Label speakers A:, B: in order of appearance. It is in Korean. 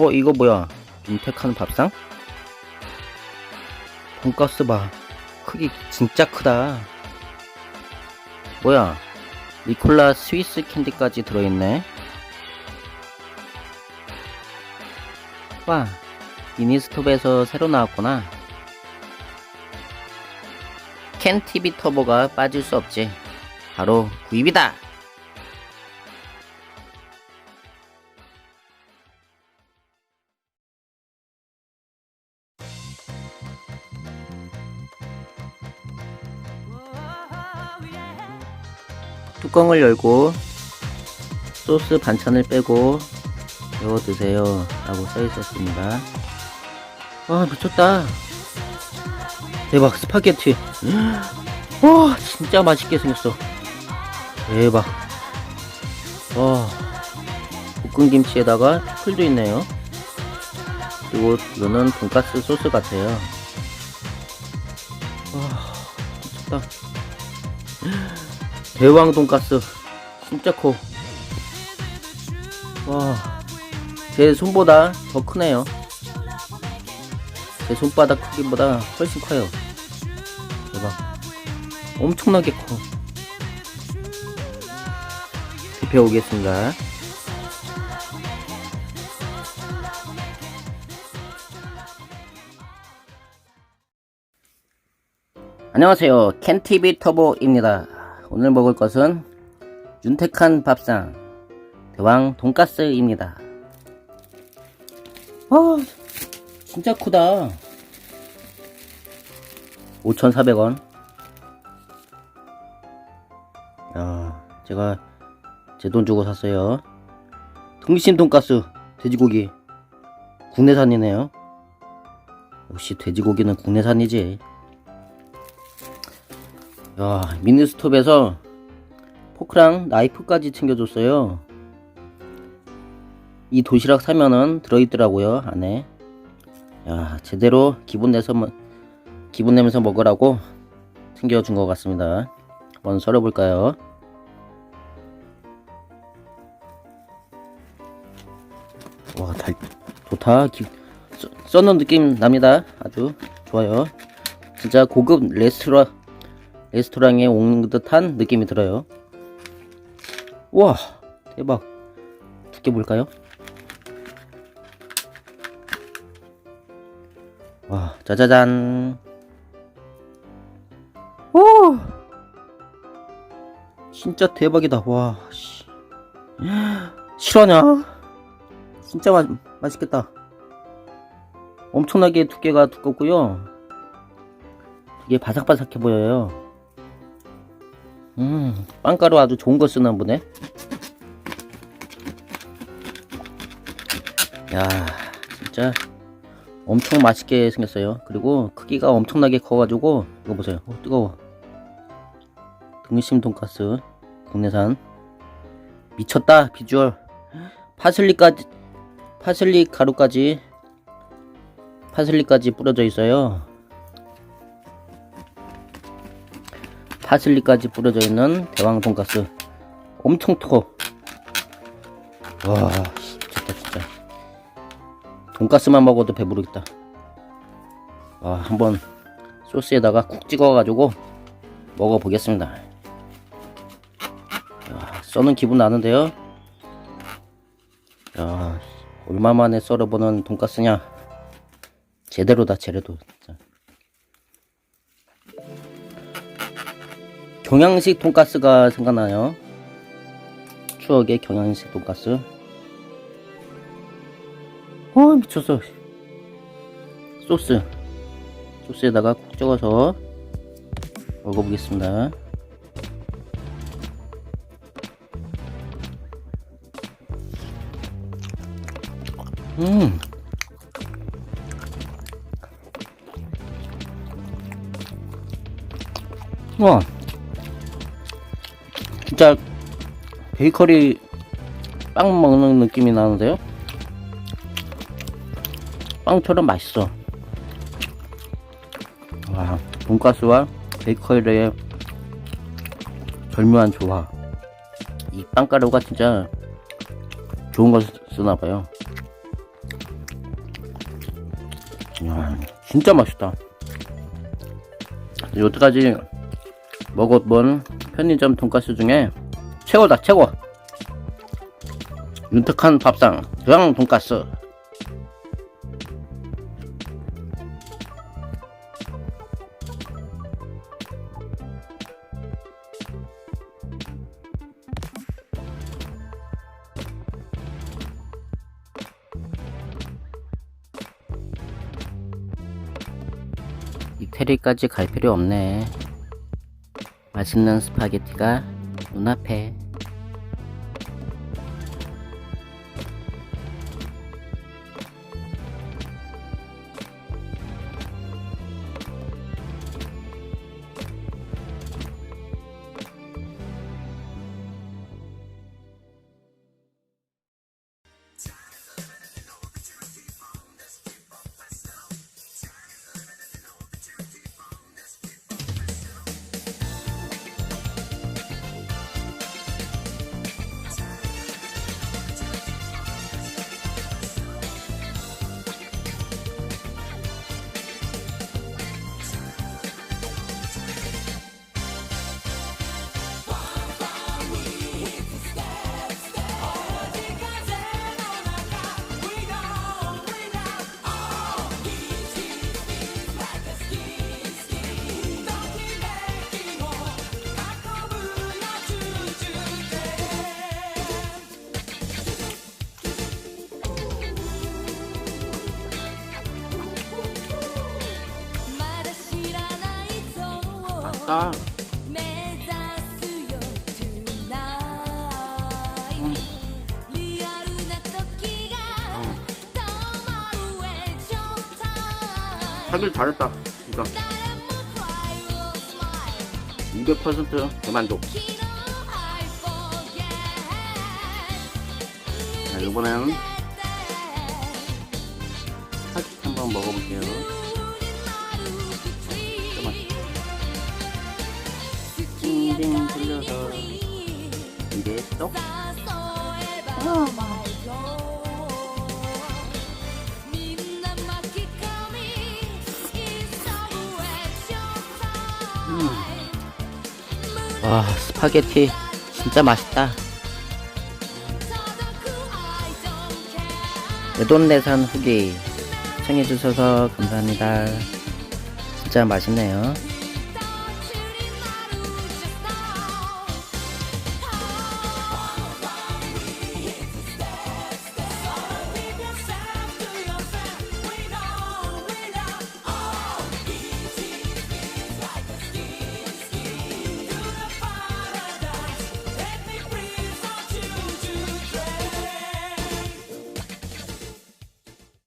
A: 어 이거 뭐야? 윤택한 밥상? 돈가스 봐. 크기 진짜 크다. 뭐야? 니콜라 스위스 캔디까지 들어있네. 와 미니스톱에서 새로 나왔구나. 캔티비 터보가 빠질 수 없지. 바로 구입이다 뚜껑을 열고 소스 반찬을 빼고 데워 드세요. 라고 써 있었습니다. 와 미쳤다. 대박 스파게티. 와 진짜 맛있게 생겼어. 대박. 와 볶은 김치에다가 풀도 있네요. 그리고 이거는 돈가스 소스 같아요. 와 미쳤다 대왕 돈가스 진짜 커. 와, 제 손보다 더 크네요. 제 손바닥 크기보다 훨씬 커요. 대박. 엄청나게 커. 대표 오겠습니다. 안녕하세요. 캔티비 터보입니다. 오늘 먹을 것은 윤택한 밥상 대왕 돈가스입니다. 아, 진짜 크다. 5,400원. 야, 제가 제 돈 주고 샀어요. 등심 돈가스 돼지고기 국내산이네요. 역시 돼지고기는 국내산이지. 야, 미니스톱에서 포크랑 나이프까지 챙겨줬어요. 이 도시락 사면은 들어있더라고요, 안에. 야, 제대로 기분 내서, 먹- 기분 내면서 먹으라고 챙겨준 것 같습니다. 한번 썰어볼까요? 와, 달, 좋다. 기, 써, 써놓은 느낌 납니다. 아주 좋아요. 진짜 고급 레스토랑, 레스토랑에 온 듯한 느낌이 들어요. 와 대박. 두께 볼까요? 와 짜자잔. 오! 진짜 대박이다. 와 씨. 실화냐? 진짜 맛, 맛있겠다. 엄청나게 두께가 두껍고요. 되게 바삭바삭해 보여요 음, 빵가루 아주 좋은 거 쓰나 보네. 야, 진짜 엄청 맛있게 생겼어요. 그리고 크기가 엄청나게 커가지고 이거 보세요. 어, 뜨거워. 등심 돈가스 국내산 미쳤다 비주얼. 파슬리까지 파슬리 가루까지 파슬리까지 뿌려져 있어요. 파슬리까지 뿌려져 있는 대왕 돈가스. 엄청 커. 와 미쳤다 진짜. 돈가스만 먹어도 배부르겠다. 와 한번 소스에다가 쿡 찍어가지고 먹어보겠습니다. 야, 써는 기분 나는데요? 야 얼마만에 썰어보는 돈가스냐? 제대로다 제대로 경양식 돈가스가 생각나요. 추억의 경양식 돈가스. 어 미쳤어. 소스. 소스에다가 국 찍어서 먹어보겠습니다. 음. 와. 진짜 베이커리 빵 먹는 느낌이 나는데요? 빵처럼 맛있어. 와, 돈가스와 베이커리의 절묘한 조화. 이 빵가루가 진짜 좋은 걸 쓰나봐요. 이야, 진짜 맛있다. 여태까지 먹어본 편의점 돈가스 중에 최고다, 최고! 윤택한 밥상, 교양 돈가스. 이태리까지 갈 필요 없네. 맛있는 스파게티가 눈앞에. 맛있다. 하길 잘했다. 진짜 200% 대만족. 자, 이번에는 스파게티 한번 먹어볼게요. 띵띵 돌려서 이게 쏙. 와 스파게티 진짜 맛있다. 내돈내산 후기 시청해주셔서 감사합니다. 진짜 맛있네요.